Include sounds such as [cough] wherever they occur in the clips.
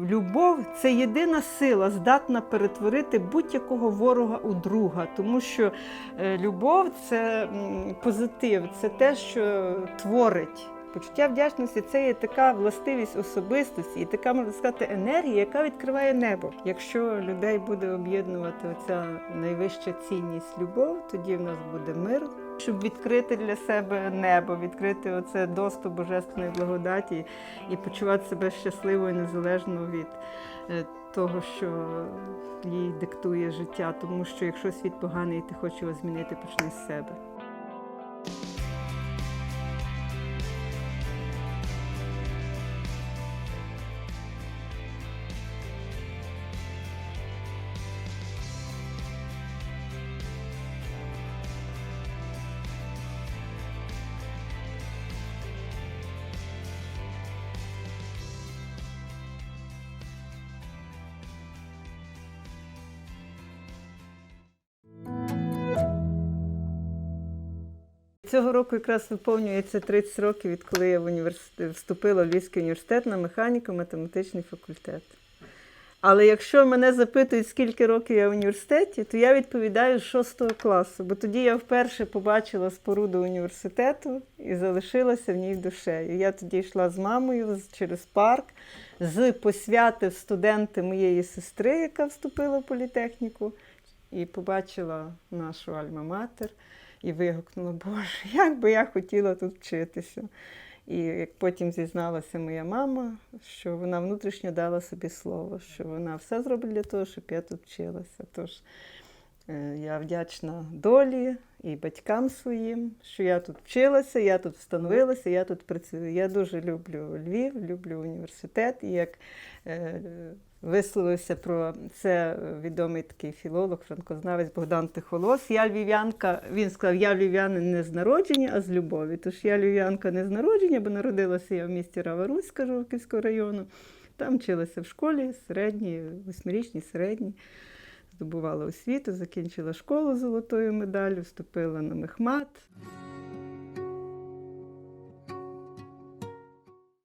Любов це єдина сила, здатна перетворити будь-якого ворога у друга, тому що е, любов це позитив, це те, що творить. Почуття вдячності це є така властивість особистості і така, можна сказати, енергія, яка відкриває небо. Якщо людей буде об'єднувати оця найвища цінність любов, тоді в нас буде мир. Щоб відкрити для себе небо, відкрити оце доступ божественної благодаті і почувати себе щасливою незалежно від е, того, що їй диктує життя. Тому що якщо світ поганий ти хочеш його змінити, почни з себе. Цього року якраз виповнюється 30 років, відколи я в університет вступила в Львівський університет на механіко-математичний факультет. Але якщо мене запитують, скільки років я в університеті, то я відповідаю з 6 класу, бо тоді я вперше побачила споруду університету і залишилася в ній душею. Я тоді йшла з мамою через парк з посвяти студенти моєї сестри, яка вступила в політехніку, і побачила нашу альма-матер і вигукнула, Боже, [laughs] як би я хотіла тут вчитися. І як потім зізналася моя мама, що вона внутрішньо дала собі слово, що вона все зробить для того, щоб я тут вчилася. Тож я вдячна долі і батькам своїм, що я тут вчилася, я тут встановилася, я тут працюю. Я дуже люблю Львів, люблю університет. І як е, висловився про це відомий такий філолог, франкознавець Богдан Тихолос. Я львів'янка, він сказав, я львів'янин не з народження, а з любові. Тож я львів'янка не з народження, бо народилася я в місті Раваруська Жовківського району. Там вчилася в школі, середній, восьмирічній, середній. Здобувала освіту, закінчила школу золотою медаллю, вступила на мехмат.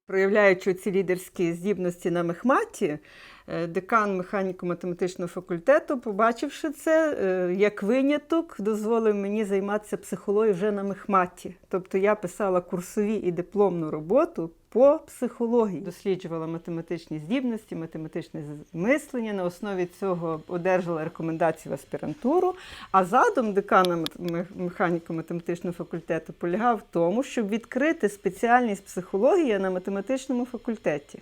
Проявляючи ці лідерські здібності на мехматі, е, декан механіко-математичного факультету, побачивши це е, як виняток, дозволив мені займатися психологією вже на мехматі. Тобто я писала курсові і дипломну роботу по психології, досліджувала математичні здібності, математичне мислення. На основі цього одержала рекомендації в аспірантуру. А задум декана механіко-математичного факультету полягав в тому, щоб відкрити спеціальність психологія на математичному факультеті.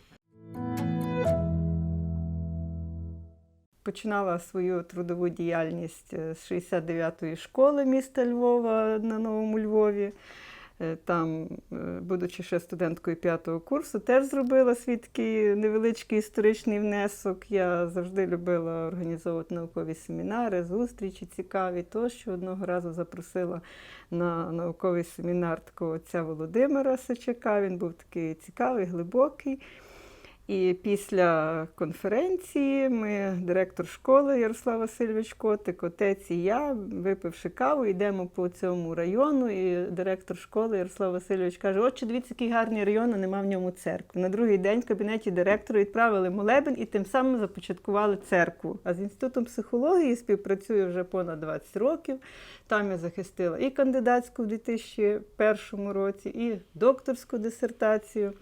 Починала свою трудову діяльність е, з 69-ї школи міста Львова на Новому Львові. Е, Там, е, будучи ще студенткою п'ятого курсу, теж зробила свій такий невеличкий історичний внесок. Я завжди любила організовувати наукові семінари, зустрічі цікаві. Тощо одного разу запросила на науковий семінар такого отця Володимира Сичака. Він був такий цікавий, глибокий. І після конференції ми, директор школи Ярослав Васильович Котик, отець і я, випивши каву, йдемо по цьому району. І директор школи Ярослав Васильович каже: Отче, дивіться, який гарний район, а нема в ньому церкви. На другий день в кабінеті директора відправили молебен і тим самим започаткували церкву. А з інститутом психології співпрацюю вже понад 20 років. Там я захистила і кандидатську в 2001 році, і докторську дисертацію.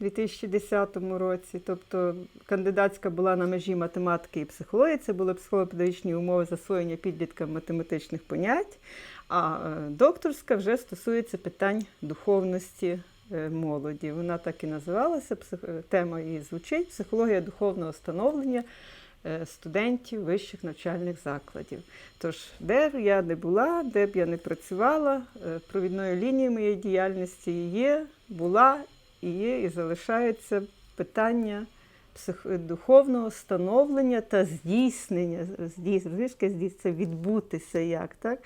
У 2010 році, тобто кандидатська була на межі математики і психології, це були психолого-педагогічні умови засвоєння підліткам математичних понять, а е, докторська вже стосується питань духовності е, молоді. Вона так і називалася, е, тема її звучить психологія духовного становлення студентів вищих навчальних закладів. Тож, де б я не була, де б я не працювала, провідною лінією моєї діяльності є, була і є, і залишається питання духовного становлення та здійснення. Здійснення, це відбутися як, так?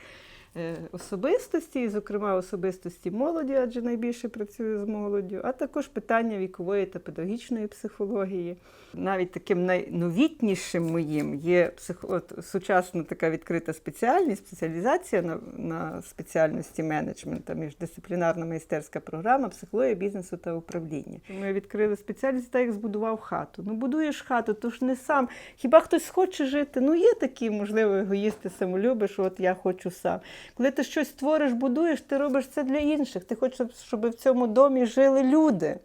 Е, особистості, і, зокрема, особистості молоді, адже найбільше працюю з молоддю, а також питання вікової та педагогічної психології. Навіть таким найновітнішим моїм є от, сучасна така відкрита спеціальність, спеціалізація на, на спеціальності менеджменту, міждисциплінарна майстерська програма психологія бізнесу та управління. Ми відкрили спеціальність, так як збудував хату. Ну, будуєш хату, то ж не сам. Хіба хтось хоче жити? Ну, є такі, можливо, егоїсти, самолюби, що от я хочу сам. Коли ти щось створиш, будуєш, ти робиш це для інших. Ти хочеш, щоб в цьому домі жили люди.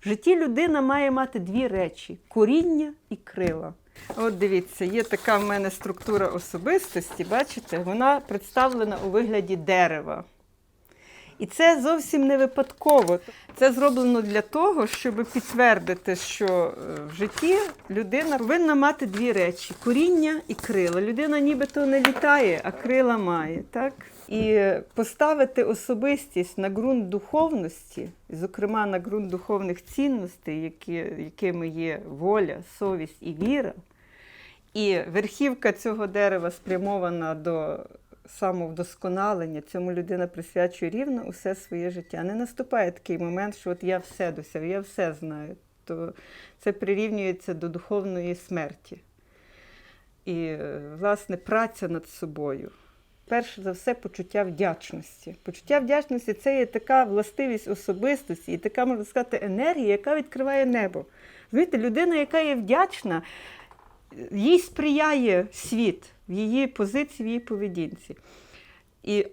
В житті людина має мати дві речі: коріння і крила. От дивіться, є така в мене структура особистості, бачите, вона представлена у вигляді дерева. І це зовсім не випадково. Це зроблено для того, щоб підтвердити, що е, в житті людина повинна мати дві речі: коріння і крила. Людина нібито не літає, а крила має. Так? І поставити особистість на ґрунт духовності, зокрема на ґрунт духовних цінностей, які, якими є воля, совість і віра. І верхівка цього дерева спрямована до самовдосконалення. Цьому людина присвячує рівно усе своє життя. Не наступає такий момент, що от я все досяг, я все знаю. То це прирівнюється до духовної смерті. І, е, власне, праця над собою. Перш за все, почуття вдячності. Почуття вдячності це є така властивість особистості і така, можна сказати, енергія, яка відкриває небо. Знаєте, людина, яка є вдячна, їй сприяє світ в її позиції, в її поведінці. І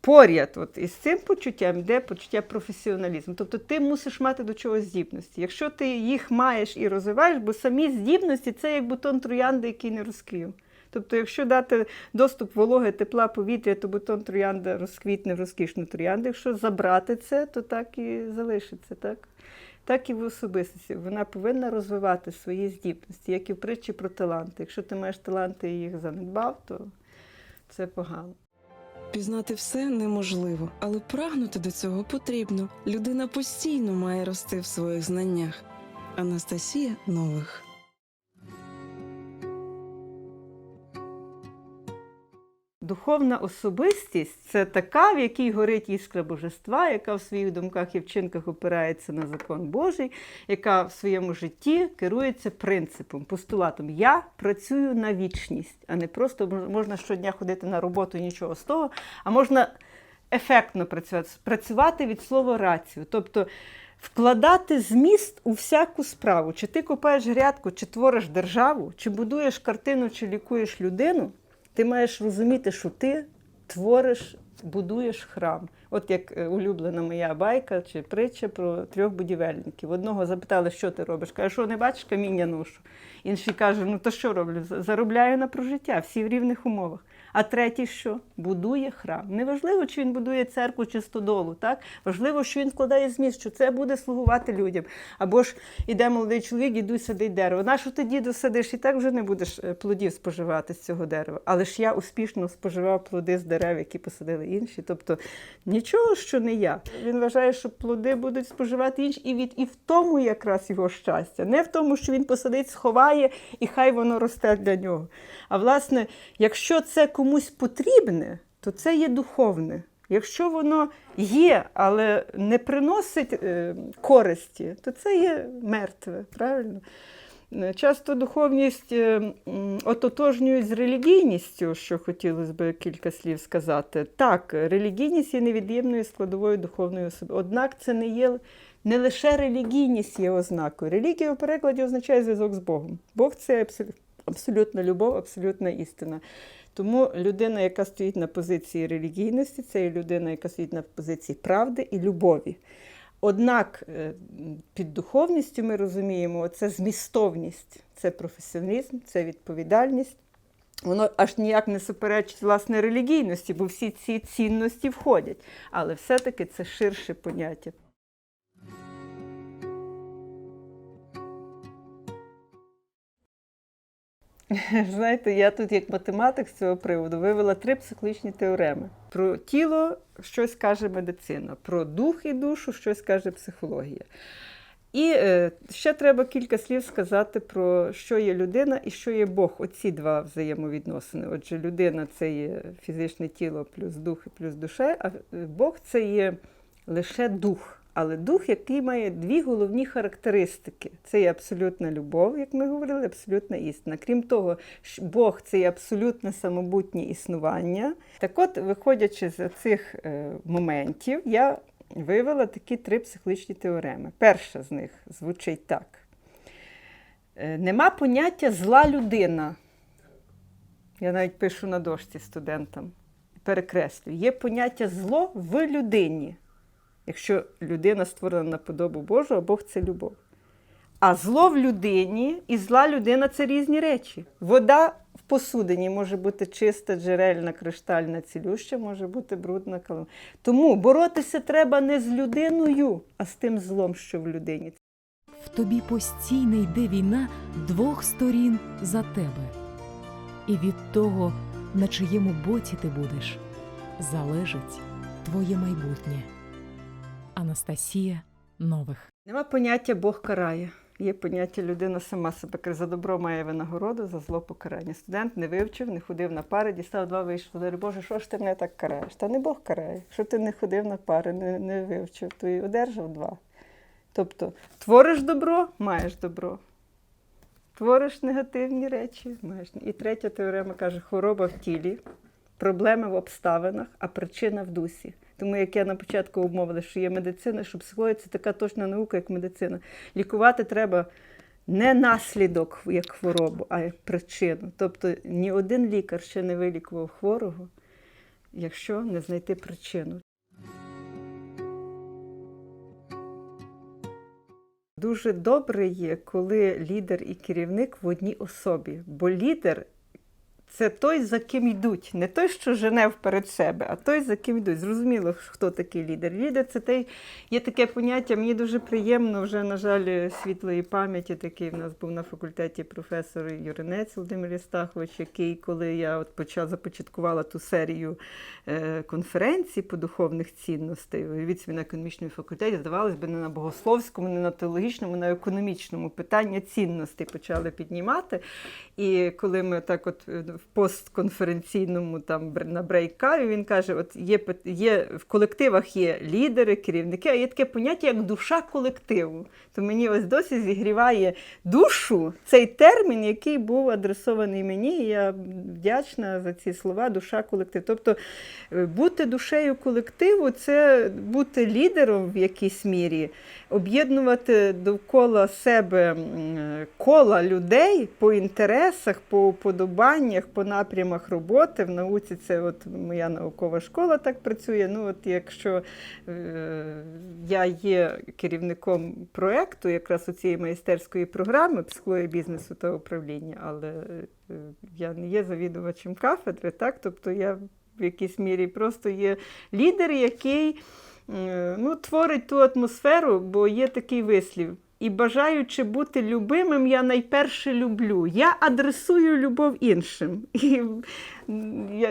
поряд от, із цим почуттям йде почуття професіоналізму. Тобто ти мусиш мати до чогось здібності. Якщо ти їх маєш і розвиваєш, бо самі здібності це як бутон троянди, який не розквів. Тобто, якщо дати доступ вологи, тепла, повітря, то бутон троянда розквітне в розкішну троянду. Якщо забрати це, то так і залишиться. Так? Так і в особистості. Вона повинна розвивати свої здібності, як і в притчі про таланти. Якщо ти маєш таланти і їх занедбав, то це погано. Пізнати все неможливо, але прагнути до цього потрібно. Людина постійно має рости в своїх знаннях. Анастасія Нових. Духовна особистість це така, в якій горить іскра божества, яка в своїх думках і вчинках опирається на закон Божий, яка в своєму житті керується принципом, постулатом Я працюю на вічність, а не просто можна щодня ходити на роботу і нічого з того, а можна ефектно працювати, працювати від слова рацію. Тобто вкладати зміст у всяку справу. Чи ти копаєш грядку, чи твориш державу, чи будуєш картину, чи лікуєш людину. Ти маєш розуміти, що ти твориш, будуєш храм. От як е, улюблена моя байка чи притча про трьох будівельників. Одного запитали, що ти робиш. Каже, що не бачиш каміння ношу. Інший каже, ну то що роблю? Заробляю на прожиття, всі в рівних умовах. А третій що? Будує храм. Неважливо, чи він будує церкву чи стодолу. Так? Важливо, що він вкладає зміст, що це буде слугувати людям. Або ж іде молодий чоловік, іду садить дерево. Нащо ти діду садиш? І так вже не будеш е, плодів споживати з цього дерева. Але ж я успішно споживав плоди з дерев, які посадили інші. Тобто нічого, що не я. Він вважає, що плоди будуть споживати інші, і від і в тому якраз його щастя. Не в тому, що він посадить, сховає, і хай воно росте для нього. А власне, якщо це комусь потрібне, то це є духовне. Якщо воно є, але не приносить е, користі, то це є мертве, правильно? Е, Часто духовність е, ототожнюють з релігійністю, що хотілося б кілька слів сказати. Так, релігійність є невід'ємною складовою духовної особи. Однак це не є не лише релігійність є ознакою. Релігія у перекладі означає зв'язок з Богом. Бог це абсолютна любов, абсолютна істина. Тому людина, яка стоїть на позиції релігійності, це є людина, яка стоїть на позиції правди і любові. Однак е, під духовністю ми розуміємо, це змістовність, це професіоналізм, це відповідальність. Воно аж ніяк не суперечить власне релігійності, бо всі ці цінності входять. Але все-таки це ширше поняття. [laughs] Знаєте, я тут, як математик з цього приводу, вивела три психологічні теореми. Про тіло щось каже медицина, про дух і душу щось каже психологія. І е, ще треба кілька слів сказати про що є людина і що є Бог. Оці два взаємовідносини. Отже, людина це є фізичне тіло плюс дух і плюс душа, а Бог це є лише дух. Але дух, який має дві головні характеристики: це є абсолютна любов, як ми говорили, абсолютна істина. Крім того, Бог це є абсолютне самобутнє існування. Так от, виходячи з цих е, моментів, я вивела такі три психологічні теореми. Перша з них звучить так: Е, нема поняття зла людина. Я навіть пишу на дошці студентам, перекреслюю. Є поняття зло в людині. Якщо людина створена на подобу Божу, а Бог це любов. А зло в людині і зла людина це різні речі. Вода в посудині може бути чиста, джерельна, криштальна, цілюща, може бути брудна калина. Тому боротися треба не з людиною, а з тим злом, що в людині. В тобі постійно йде війна двох сторін за тебе. І від того, на чиєму боці ти будеш, залежить твоє майбутнє. Анастасія Нових Нема поняття Бог карає. Є поняття людина сама себе. За добро має винагороду, за зло покарання. Студент не вивчив, не ходив на пари, дістав два вийшов. Говорить, Боже, що ж ти мене так караєш? Та не Бог карає. Якщо ти не ходив на пари, не, не вивчив, то і одержав два. Тобто, твориш добро, маєш добро. Твориш негативні речі, маєш. І третя теорема каже: хвороба в тілі, проблеми в обставинах, а причина в дусі. Тому як я на початку обмовила, що є медицина, що психологія це така точна наука, як медицина. Лікувати треба не наслідок як хворобу, а як причину. Тобто ні один лікар ще не вилікував хворого, якщо не знайти причину. Дуже добре є, коли лідер і керівник в одній особі, бо лідер це той, за ким йдуть, не той, що жене вперед себе, а той, за ким йдуть. Зрозуміло, хто такий лідер. Лідер це той, є таке поняття. Мені дуже приємно, вже, на жаль, світлої пам'яті. Такий в нас був на факультеті професор Юринець Володимир Єстахович, який, коли я от почала започаткувала ту серію е, конференцій по духовних цінностей, собі на економічному факультеті, здавалось би, не на богословському, не на теологічному, на економічному питання цінностей почали піднімати. І коли ми так от е, постконференційному там на брейкаві, він каже: от є, є в колективах є лідери, керівники, а є таке поняття, як душа колективу. То мені ось досі зігріває душу цей термін, який був адресований мені. І я вдячна за ці слова душа колективу. Тобто е, бути душею колективу це бути лідером в якійсь мірі, об'єднувати довкола себе е, кола людей по інтересах, по уподобаннях, по напрямах роботи. В науці це от моя наукова школа так працює. Ну, от якщо е, я є керівником проєкту, якраз у цієї майстерської програми психології бізнесу та управління, але е, я не є завідувачем кафедри, так? тобто я в якійсь мірі просто є лідер, який е, ну, творить ту атмосферу, бо є такий вислів. І бажаючи бути любимим, я найперше люблю. Я адресую любов іншим. І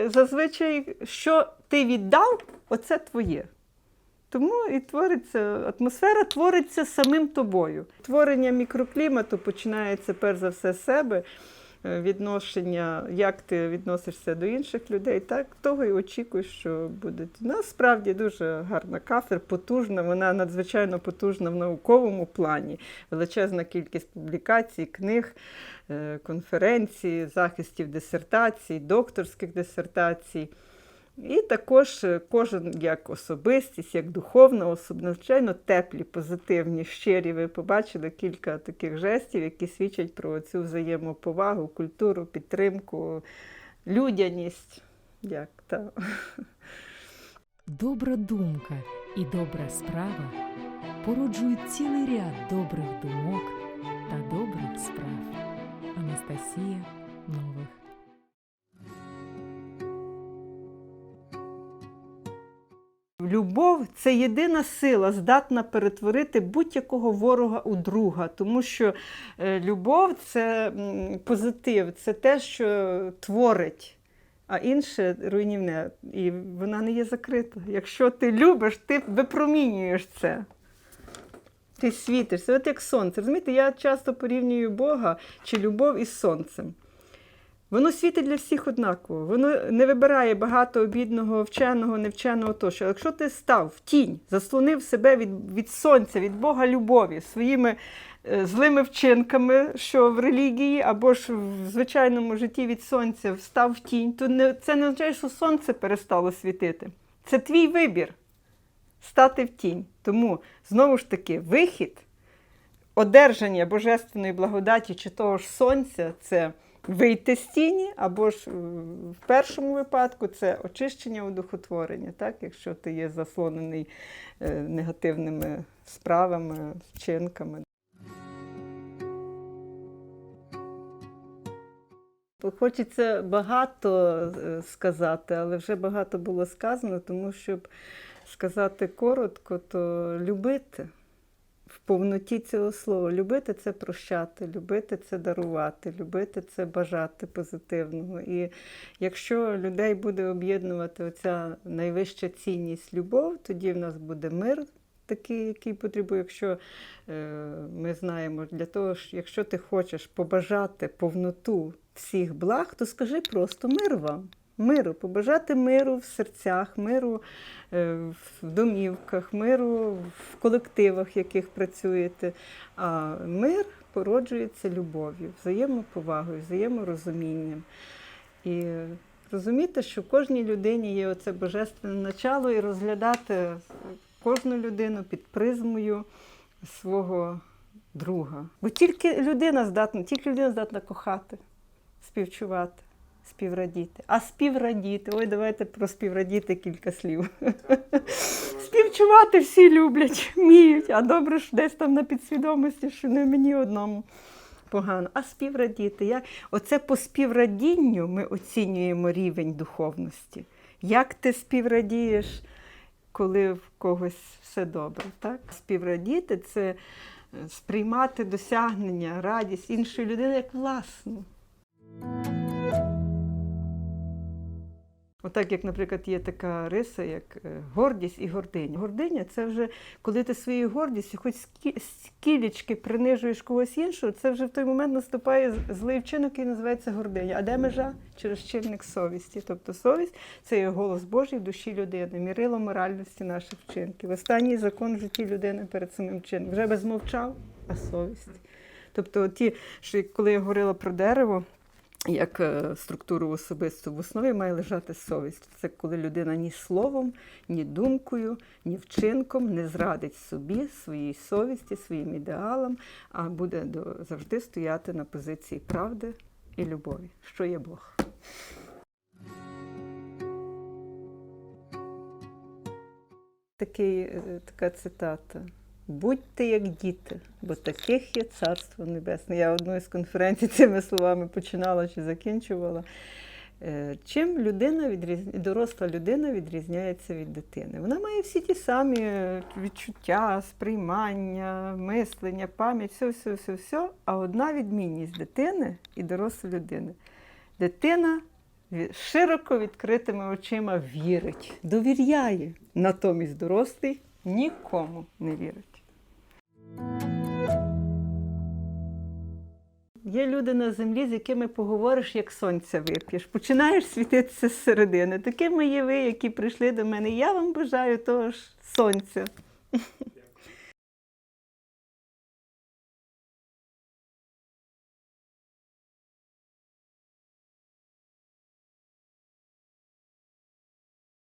зазвичай, що ти віддав, оце твоє. Тому і твориться атмосфера твориться самим тобою. Творення мікроклімату починається перш за все з себе. Е, Відношення, як ти відносишся до інших людей, так того і очікую, що буде. Насправді дуже гарна кафедра, потужна, вона надзвичайно потужна в науковому плані. Величезна кількість публікацій, книг, е, конференцій, захистів дисертацій, докторських дисертацій. І також е, кожен як особистість, як духовна особа, надзвичайно теплі, позитивні, щирі. Ви побачили кілька таких жестів, які свідчать про цю взаємоповагу, культуру, підтримку, людяність. Як та. Добра думка і добра справа породжують цілий ряд добрих думок та добрих справ. Анастасія Нових Любов це єдина сила, здатна перетворити будь-якого ворога у друга, тому що е, любов це позитив, це те, що творить, а інше руйнівне. І вона не є закрита. Якщо ти любиш, ти випромінюєш це. Ти світишся, от як сонце. Розумієте, я часто порівнюю Бога чи любов із сонцем. Воно світить для всіх однаково. Воно не вибирає багато бідного, вченого, невченого тощо. Якщо ти став в тінь, заслонив себе від, від сонця, від Бога любові своїми е, злими вчинками, що в релігії, або ж в звичайному житті від сонця став в тінь, то не, це не означає, що сонце перестало світити. Це твій вибір стати в тінь. Тому знову ж таки вихід, одержання божественної благодаті чи того ж сонця це вийти з тіні, або ж е, в першому випадку це очищення удохотворення, так? якщо ти є заслонений е, негативними справами, вчинками. Хочеться багато е, сказати, але вже багато було сказано, тому щоб сказати коротко, то любити в повноті цього слова. Любити це прощати, любити це дарувати, любити це бажати позитивного. І якщо людей буде об'єднувати оця найвища цінність любов, тоді в нас буде мир. Такий, який потребує, якщо е, ми знаємо, для того, що якщо ти хочеш побажати повноту всіх благ, то скажи просто мир вам. Миру, побажати миру в серцях, миру е, в домівках, миру в колективах, в яких працюєте. А мир породжується любов'ю, взаємоповагою, взаєморозумінням. І розуміти, що в кожній людині є оце божественне начало, і розглядати кожну людину під призмою свого друга. Бо тільки людина здатна, тільки людина здатна кохати, співчувати співрадіти. А співрадіти, ой, давайте про співрадіти кілька слів. Співчувати всі люблять, вміють, а добре ж десь там на підсвідомості, що не мені одному погано. А співрадіти. Як? Оце по співрадінню ми оцінюємо рівень духовності. Як ти співрадієш, коли в когось все добре? Так? Співрадіти це е, сприймати досягнення, радість іншої людини як власну. Отак, як, наприклад, є така риса, як е, гордість і гординя. Гординя це вже коли ти своєю гордістю, хоч скі- скілечки принижуєш когось іншого, це вже в той момент наступає злий вчинок, який називається гординя. А де межа? Через чинник совісті. Тобто совість це є голос Божий в душі людини, мірило моральності наших вчинків. Останній закон в житті людини перед самим чином. Вже би змовчав, а совість. Тобто, ті, що коли я говорила про дерево, як е, структуру особисту в основі має лежати совість. Це коли людина ні словом, ні думкою, ні вчинком не зрадить собі, своїй совісті, своїм ідеалам, а буде до, завжди стояти на позиції правди і любові, що є Бог. Такий, е, така цитата. Будьте як діти, бо таких є царство небесне. Я одну із конференцій цими словами починала чи закінчувала. Е, Чим людина відріз... доросла людина відрізняється від дитини? Вона має всі ті самі е, відчуття, сприймання, мислення, пам'ять, все, все, все, все. А одна відмінність дитини і дорослої людини. Дитина широко відкритими очима вірить, довіряє. Натомість дорослий нікому не вірить. Є люди на землі, з якими поговориш, як сонця вип'єш. Починаєш світитися з середини. Такими є ви, які прийшли до мене. Я вам бажаю того ж сонця.